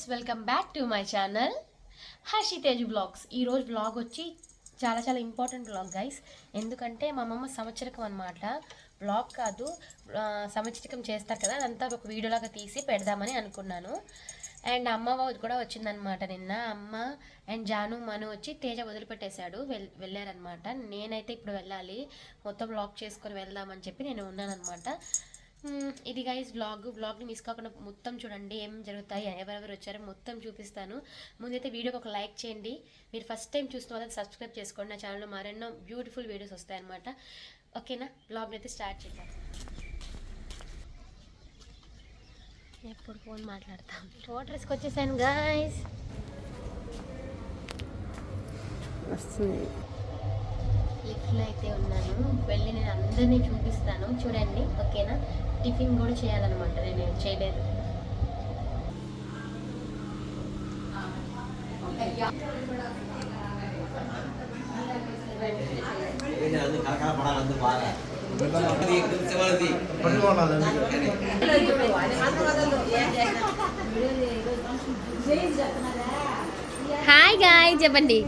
Guys welcome back to my channel Harshi Tej blogs ఈరోజు blog వచ్చి చాలా చాలా ఇంపార్టెంట్ బ్లాగ్ గైస్ ఎందుకంటే మా అమ్మమ్మ సంవత్సరకం అనమాట బ్లాగ్ కాదు సంవత్సరకం చేస్తారు కదా అదంతా ఒక వీడియోలాగా తీసి పెడదామని అనుకున్నాను. అండ్ అమ్మ కూడా వచ్చిందనమాట నిన్న. అమ్మ అండ్ జాను మను వచ్చి తేజ వదిలిపెట్టేశాడు వెల్ వెళ్ళారనమాట నేనైతే ఇప్పుడు వెళ్ళాలి మొత్తం బ్లాక్ చేసుకొని వెళ్దామని చెప్పి నేను ఉన్నాను అనమాట ఇది గైస్ వ్లాగ్ వ్లాగ్ని మిస్ కాకుండా మొత్తం చూడండి ఏం జరుగుతాయి ఎవరెవరు వచ్చారో మొత్తం చూపిస్తాను. ముందైతే వీడియోకి ఒక లైక్ చేయండి. మీరు ఫస్ట్ టైం చూస్తున్న వాళ్ళకి సబ్స్క్రైబ్ చేసుకోండి. నా ఛానల్లో మరెన్నో బ్యూటిఫుల్ వీడియోస్ వస్తాయన్నమాట. ఓకేనా? వ్లాగ్ని అయితే స్టార్ట్ చేద్దాం. ఎప్పుడు ఫోన్ మాట్లాడతాం? వాటర్స్కి వచ్చేసాను గాయస్ వస్తుంది. లిఫ్ట్లో అయితే ఉన్నాను. వెళ్ళి నేను అందరినీ చూపిస్తాను. చూడండి. ఓకేనా? టిఫిన్ కూడా చేయాలన్నమాట నేను చేయలేదు. హాయ్ గాయ్ చెప్పండి.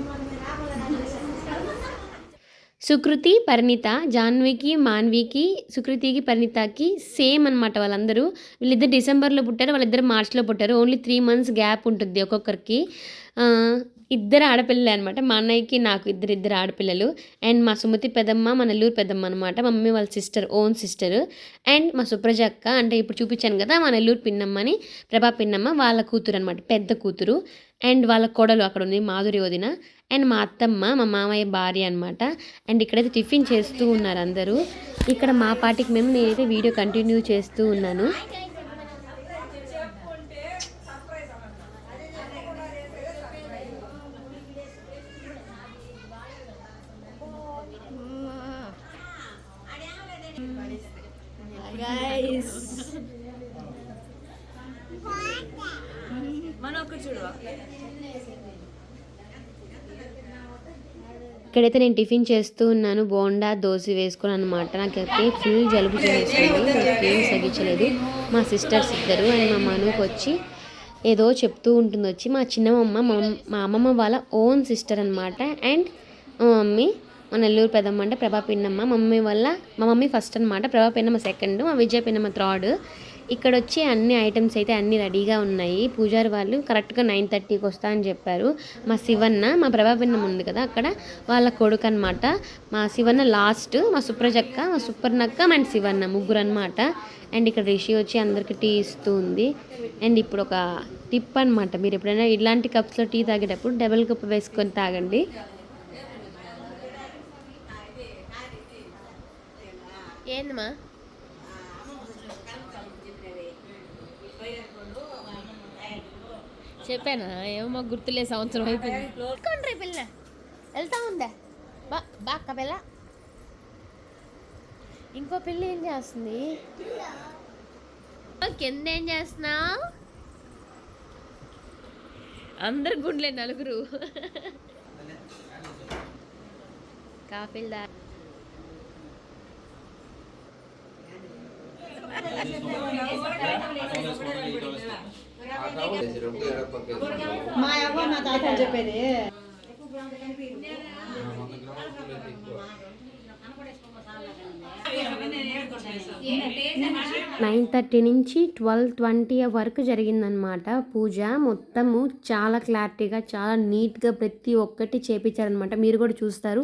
సుకృతి పరిణిత జాన్వికి మాన్వికి సుకృతికి పరిణితకి సేమ్ అనమాట వాళ్ళందరూ. వీళ్ళిద్దరు డిసెంబర్లో పుట్టారు వాళ్ళిద్దరు మార్చ్లో పుట్టారు. ఓన్లీ త్రీ మంత్స్ గ్యాప్ ఉంటుంది ఒక్కొక్కరికి. ఇద్దరు ఆడపిల్లలే అనమాట మా అన్నయ్యకి నాకు ఇద్దరు ఇద్దరు ఆడపిల్లలు. అండ్ మా సుమతి పెద్దమ్మ మా నెల్లూరు పెద్దమ్మ అనమాట మా మమ్మీ వాళ్ళ సిస్టర్ ఓన్ సిస్టర్. అండ్ మా సుప్రజ అక్క అంటే ఇప్పుడు చూపించాను కదా మా నెల్లూరు పిన్నమ్మని ప్రభా పిన్నమ్మ వాళ్ళ కూతురు అనమాట పెద్ద కూతురు. అండ్ వాళ్ళ కొడలు అక్కడ ఉంది మాధురి వదిన. అండ్ మా అత్తమ్మ మా మామయ్య భార్య అనమాట అండ్ ఇక్కడైతే టిఫిన్ చేస్తూ ఉన్నారు అందరూ. ఇక్కడ మా పాటికి మేము నేనైతే వీడియో కంటిన్యూ చేస్తూ ఉన్నాను. ఇక్కడైతే నేను టిఫిన్ చేస్తూ ఉన్నాను. బోండా దోశ వేసుకుని అనమాట నాకైతే ఫుల్ జలుబు చేస్తుంది ఏం సగించలేదు మా సిస్టర్స్ ఇద్దరు అండ్ మా మనుకు వచ్చి ఏదో చెప్తూ ఉంటుంది వచ్చి మా చిన్నమ్మ మా అమ్మమ్మ వాళ్ళ ఓన్ సిస్టర్ అనమాట అండ్ మా మమ్మీ మా నెల్లూరు పెద్దమ్మ అంటే ప్రభా పిన్నమ్మ మమ్మీ వల్ల మా మమ్మీ ఫస్ట్ అనమాట ప్రభా పిన్నమ్మ సెకండ్ మా విజయ పిన్నమ్మ థర్డ్ ఇక్కడ వచ్చి అన్ని ఐటమ్స్ అయితే అన్ని రెడీగా ఉన్నాయి. పూజారి వాళ్ళు కరెక్ట్గా నైన్ థర్టీకి వస్తా అని చెప్పారు. మా శివన్న మా ప్రభా ఉంది కదా అక్కడ వాళ్ళ కొడుకు అనమాట మా శివన్న లాస్ట్ మా సుప్రజక్క మా సుప్రనక్క అండ్ శివన్న ముగ్గురు అనమాట అండ్ ఇక్కడ రిషి వచ్చి అందరికి టీ ఇస్తూ ఉంది. అండ్ ఇప్పుడు ఒక టిప్ అనమాట మీరు ఎప్పుడైనా ఇలాంటి కప్స్లో టీ తాగేటప్పుడు డబుల్ కప్ వేసుకొని తాగండి. ఏందమ్మా చెప్పానా ఏమో గుర్తులే సంవత్సరం అయిపోయింది పిల్ల వెళ్తా ఉందా బా బాక్క పిల్ల ఇంకో పిల్ల ఏం చేస్తుంది కింద ఏం చేస్తున్నావు అందరు గుండ్లే నలుగురు కాఫీలు దా మా అవ్వ మా తాత చెప్పేది నైన్ థర్టీ నుంచి ట్వెల్వ్ ట్వంటీ వరకు జరిగిందనమాట పూజ మొత్తము చాలా క్లారిటీగా చాలా నీట్గా ప్రతి ఒక్కటి చేపించారనమాట మీరు కూడా చూస్తారు.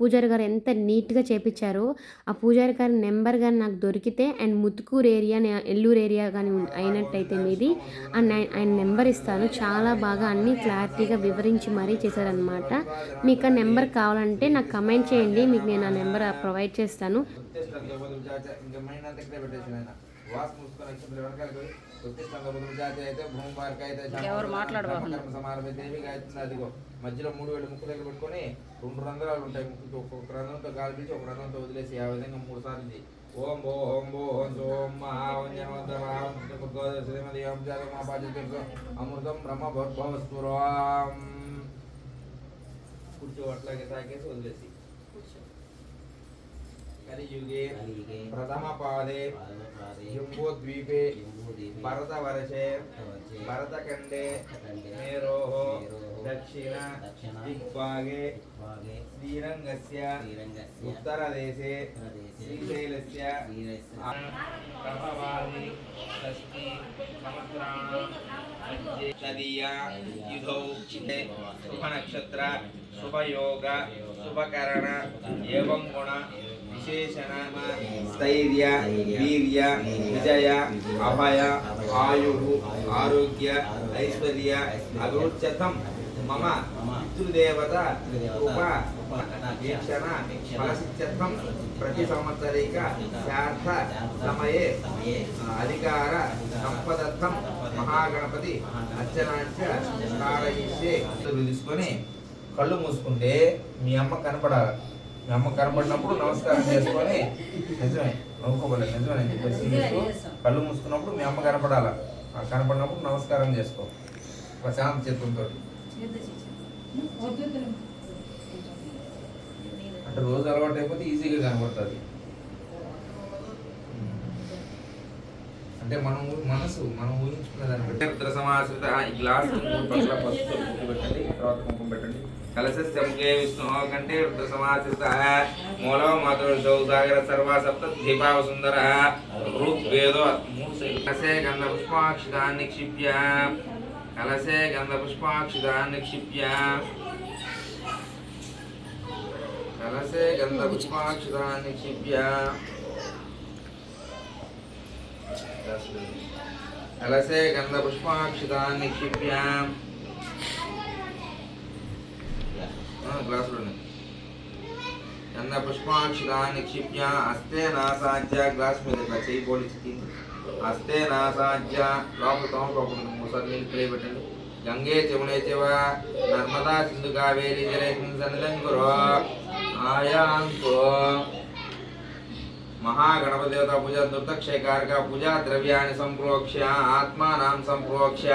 పూజారి గారు ఎంత నీట్గా చేపించారో ఆ పూజారి గారి నెంబర్ కానీ నాకు దొరికితే అండ్ ముత్తుకూరు ఏరియా నే- ఎల్లూరు ఏరియా కానీ అయినట్టయితే మీది ఆ నై- ఆయన నెంబర్ ఇస్తాను. చాలా బాగా అన్ని క్లారిటీగా వివరించి మరీ చేశారనమాట మీకు ఆ నెంబర్ కావాలంటే నాకు కమెంట్ చేయండి. మీకు నేను ఆ నెంబర్ ప్రొవైడ్ చేస్తాను. ఎవరు మాట్లాడబాకండి. అదిగో మధ్యలో మూడు వేలు ముక్కు దగ్గర పెట్టుకొని రెండు రంధ్రాలు ఉంటాయి ముక్కుకి ఒక్కొక్క రంధ్రంతో గాలి పీల్చి ఒక రంధ్రంతో వదిలేసి ఆ విధంగా మూడు సార్లు ఇది. ఓం భో ఓం భో ఓం సోం మహా ఓం జనవంత మహా ఓం శ్రీమద్గోద శ్రీమతి ఓం జాగ మా బాధ్యత అమృతం బ్రహ్మ భవస్పురాం కూర్చో అట్లాగే తాకేసి వదిలేసి కలియుగే కలియుగే ప్రథమపాదే పాదపాదే జంబోద్వీపే జంబూద్వీపే భరతవర్షే భరతవర్షే భరతఖండే భరతఖండే మేరోः మేరోः దక్షిణ దిగ్భాగే శ్రీరంగస్య ఉత్తరదేశే శ్రీశైలస్య ప్రభవాది షష్ఠి సంవత్సరాణయుధౌ శుభనక్షత్ర శుభయోగ శుభకరణ ఏవం గుణ విశేషణ స్థైర్య వీర్య విజయ అభయ ఆయు ఆరోగ్య ఐశ్వర్య అగోచతం మమ పితృదేవత ఉప శిక్షణ ఫలశిక్షత్వం ప్రతి సంవత్సరిక శార్థ సమయే అధికార సంపదత్వం మహాగణపతి అర్చనాంచ కారయిష్యే తీసుకొని కళ్ళు మూసుకుంటే మీ అమ్మ కనపడాలి. మీ అమ్మ కనపడినప్పుడు నమస్కారం చేసుకొని నిజమే నవ్వుకోవాలి నిజమే కళ్ళు మూసుకున్నప్పుడు మీ అమ్మ కనపడాలా. కనపడినప్పుడు నమస్కారం చేసుకో. ప్రశాంత చేతులతో అంటే రోజు అలవాటు అయిపోతే ఈజీగా కనబడుతుంది. అంటే మనం మనసు మనం ఊహించుకున్న దాన్ని బట్టి. ఉత్తర సమాశ్రిత ఈ గ్లాస్ మూడు పట్ల కుంకుమ పెట్టండి తర్వాత కుంకుమ పెట్టండి. కలశస్య విష్ణు కంటే రుద్ర సమాశ్రిత మూల మాతృ సాగర సర్వ సప్త దీపావ సుందర. రూప్ వేదో మూడు సైడ్. కలసే గంధ పుష్పాక్షితాన్ని క్షిప్య. కలసే గంధ పుష్పాక్షితాన్ని నిక్షిప్య కలసే గంధ పుష్పాక్షితాన్ని నిక్షిప్య కలసే గంధ పుష్పాక్షితాన్ని నిక్షిప్య గ్లాసులోనే గంధ పుష్పాక్షితాన్ని నిక్షిప్య హస్తే నాసాధ్య గ్లాస్ హస్తే నాసాధ్య లోపలతో లోపల ముసలి తెలియబెట్టండి గంగే చమునే శివ నర్మదా సింధు కావేరి జలేషన్ సన్నిధంకురో ఆయాంకు మహాగణపదేవత పూజ దుర్దక్షేకారక పూజా ద్రవ్యాన్ని సంప్రోక్ష్య ఆత్మానం సంప్రోక్ష్య.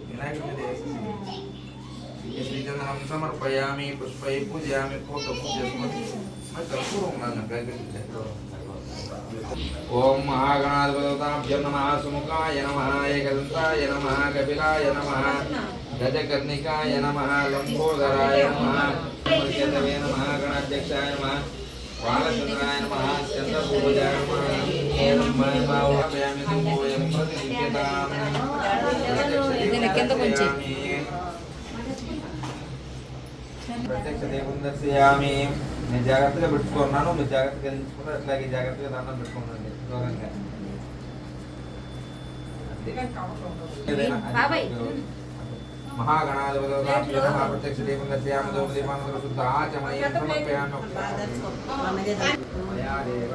दिव्यश्रीचन्द्रं समर्पयामि पुष्पैः पूजयामि पूजस्मति ॐ महागणाधिपताभ्यो नमः सुमुखाय नमः एकदन्ताय नमः कपिलाय नमः गजकर्णिकाय नमः लम्बोदराय नमः केतवे नमः गणाध्यक्षाय नमः बालचन्द्राय नमः चन्द्रपूजाय नमः भावयामि కింద కొంచెం ప్రత్యక్ష దేవుని దర్శయామి నేను జాగ్రత్తగా పెట్టుకున్నాను మీరు జాగ్రత్తగా తెలుసుకుంటారు అట్లాగే జాగ్రత్తగా దండం పెట్టుకున్నాను దూరంగా. మహాగణాధిపత్యక్ష ప్రత్యక్ష దర్శయామ దౌర్దీపానందర శుద్ధ ఆచమయం సమర్పయామి మయా దేవ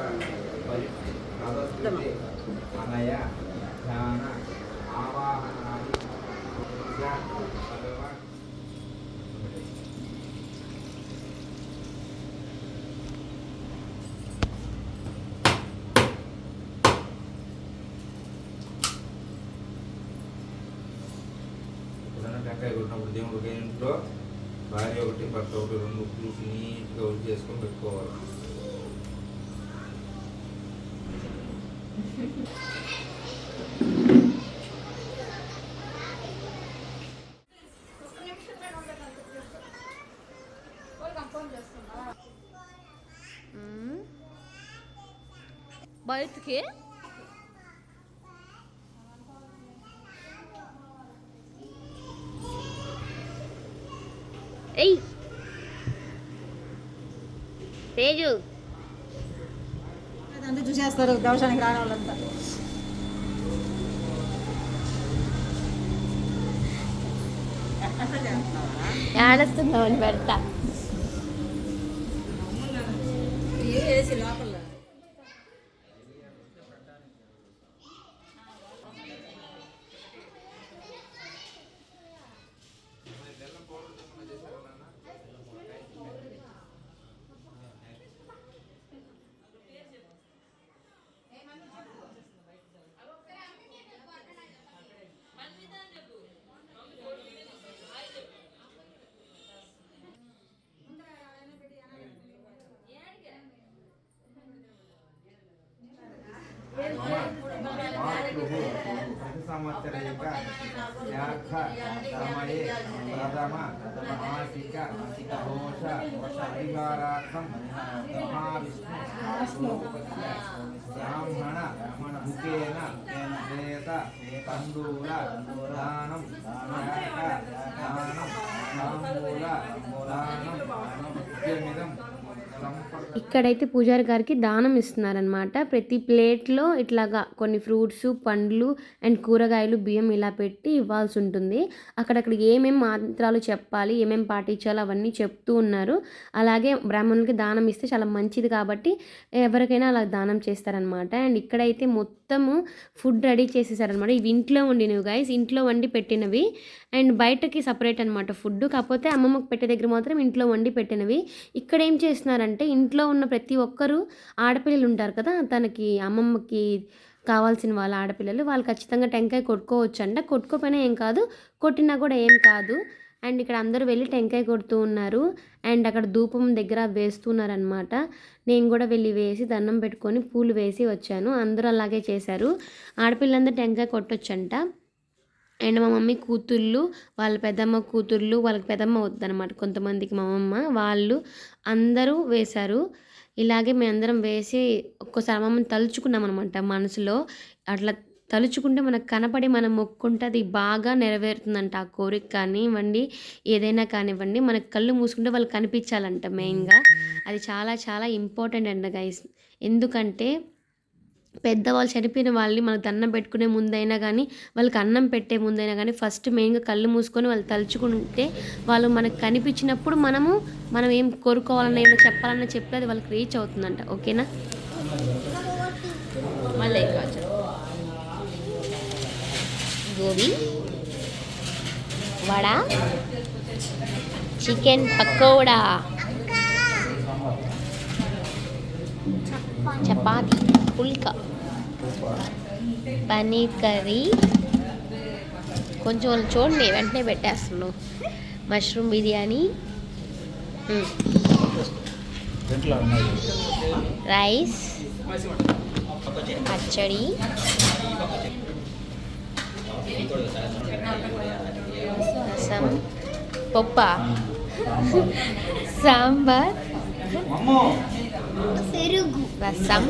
ధ్యాన టెంకాయ కొట్టినప్పుడు దేవుడు ఒక ఇంట్లో భార్య ఒకటి భర్త ఒకటి రెండు చూసి నీట్గా ఉడి చేసుకొని పెట్టుకోవాలి. బయటికి? ఎయ్ తేజు. అంతా చూసేస్తారు దర్శనానికి రాని వాళ్ళంతా. ఆడస్తున్నామని పెడతా. సంవత్సరేక సమయే ప్రథమ మాసిక దోష పరిహారార్థం మహావిష్ణు బ్రాహ్మణ ముఖేన వేత తండూల ఇక్కడైతే పూజారి గారికి దానం ఇస్తున్నారనమాట ప్రతి ప్లేట్లో ఇట్లాగా కొన్ని ఫ్రూట్స్ పండ్లు అండ్ కూరగాయలు బియ్యం ఇలా పెట్టి ఇవ్వాల్సి ఉంటుంది. అక్కడక్కడ ఏమేం మంత్రాలు చెప్పాలి ఏమేమి పాటించాలి అవన్నీ చెప్తూ ఉన్నారు. అలాగే బ్రాహ్మణులకి దానం ఇస్తే చాలా మంచిది కాబట్టి ఎవరికైనా అలా దానం చేస్తారనమాట అండ్ ఇక్కడైతే మొత్తము ఫుడ్ రెడీ చేసేసారనమాట ఇవి ఇంట్లో వండినవి గైస్ ఇంట్లో వండి పెట్టినవి. అండ్ బయటకి సపరేట్ అనమాట ఫుడ్. కాకపోతే అమ్మమ్మకి పెట్టే దగ్గర మాత్రం ఇంట్లో వండి పెట్టినవి. ఇక్కడ ఏం చేస్తున్నారు చేస్తున్నారంటే ఇంట్లో ఉన్న ప్రతి ఒక్కరూ ఆడపిల్లలు ఉంటారు కదా తనకి అమ్మమ్మకి కావాల్సిన వాళ్ళ ఆడపిల్లలు వాళ్ళు ఖచ్చితంగా టెంకాయ కొట్టుకోవచ్చు అంట కొట్టుకోపోయినా ఏం కాదు కొట్టినా కూడా ఏం కాదు. అండ్ ఇక్కడ అందరూ వెళ్ళి టెంకాయ కొడుతూ ఉన్నారు. అండ్ అక్కడ ధూపం దగ్గర వేస్తున్నారనమాట నేను కూడా వెళ్ళి వేసి దండం పెట్టుకొని పూలు వేసి వచ్చాను. అందరూ అలాగే చేశారు. ఆడపిల్లందరూ టెంకాయ కొట్టొచ్చంట. అండ్ మా మమ్మీ కూతుళ్ళు వాళ్ళ పెద్దమ్మ కూతుళ్ళు వాళ్ళకి పెద్దమ్మ వద్దనమాట కొంతమందికి మా అమ్మమ్మ వాళ్ళు అందరూ వేశారు. ఇలాగే మేమందరం వేసి ఒక్కోసారి అమ్మమ్మని తలుచుకున్నాం అనమాట మనసులో. అట్లా తలుచుకుంటే మనకు కనపడి మనం మొక్కుంటే అది బాగా నెరవేరుతుందంట ఆ కోరిక కానివ్వండి ఏదైనా కానివ్వండి. మనకు కళ్ళు మూసుకుంటే వాళ్ళు కనిపించాలంట మెయిన్గా. అది చాలా చాలా ఇంపార్టెంట్ అంట గైస్. ఎందుకంటే పెద్దవాళ్ళు చనిపోయిన వాళ్ళని మనకు దండం పెట్టుకునే ముందైనా కానీ వాళ్ళకి అన్నం పెట్టే ముందైనా కానీ ఫస్ట్ మెయిన్గా కళ్ళు మూసుకొని వాళ్ళు తలుచుకుంటే వాళ్ళు మనకు కనిపించినప్పుడు మనము మనం ఏం కోరుకోవాలన్నా ఏమైనా చెప్పాలన్నా చెప్తే అది వాళ్ళకి రీచ్ అవుతుందంట. ఓకేనా? మళ్ళీ గోబీ వడ చికెన్ పకోడా చపాతి. పుల్కా. పనీర్ కర్రీ. కొంచెం చూడండి వెంటనే పెట్టేస్తున్నావు మష్రూమ్ బిర్యానీ. రైస్. పచ్చడి. రసం. పప్ప? సాంబార్. రసం.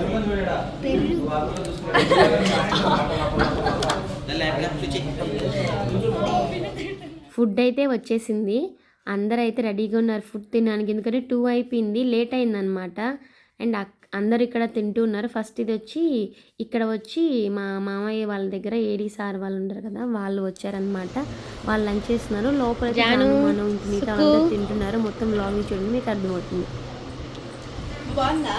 ఫుడ్ అయితే వచ్చేసింది. అందరూ అయితే రెడీగా ఉన్నారు ఫుడ్ తినడానికి. ఎందుకంటే టూ అయిపోయింది లేట్ అయిందనమాట. అండ్ అందరు ఇక్కడ తింటూ ఉన్నారు. ఫస్ట్ ఇది వచ్చి ఇక్కడ వచ్చి మా మామయ్య వాళ్ళ దగ్గర ఏడి సార్ వాళ్ళు ఉంటారు కదా వాళ్ళు వచ్చారనమాట. వాళ్ళు లంచ్ చేస్తున్నారు. లోపల మనం మిగతా తింటున్నారు. మొత్తం లాంగ్ చూడండి మీకు అర్థమవుతుంది. బాగుందా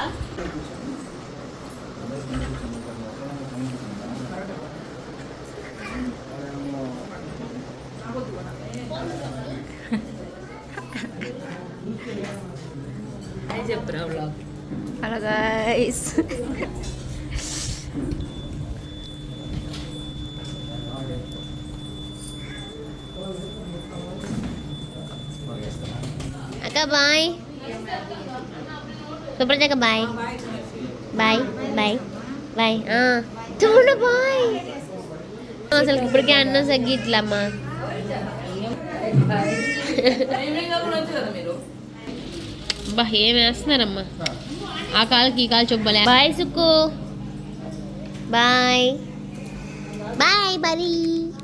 హలో గైస్ అక్క బాయ్ సుప్రజక్క బాయ్ బాయ్ బాయ్ బాయ్ చూడ బాయ్ అసలు ఇప్పటికే అన్నం సగ్గిట్లమ్మా. బా ఏం వేస్తున్నారమ్మా? ఆ కాలుకి ఈ కాలు చూపలే. Bye Sukku. Bye bye Pari.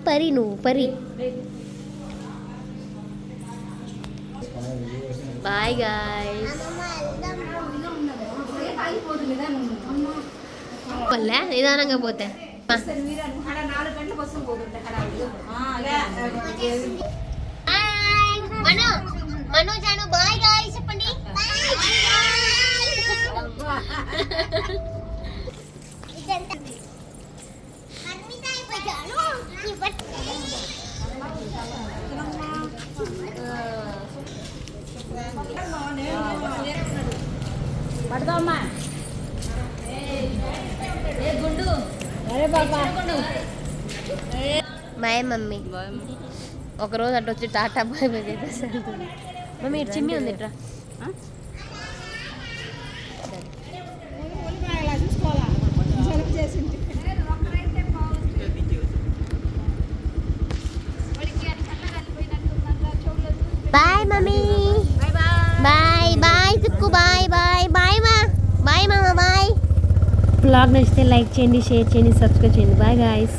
Pari నువ్వు పరి. బాయ్ గాయ్ పల్లె నిదానంగా పోతే. మను మను జాను బాయ్ గాయ్ చెప్పండి. పడదామా ఏ గుండు అరే బాబా. Bye mummy. ఒకరోజు అటు వచ్చి టాటా బాయ్ బాయ్ చెప్పేసి మమ్మీ చిమ్మి ఉంది ఇట్రా బ్లాగ్ నచ్చితే లైక్ చేయండి షేర్ చేయండి సబ్స్క్రైబ్ చేయండి. Bye guys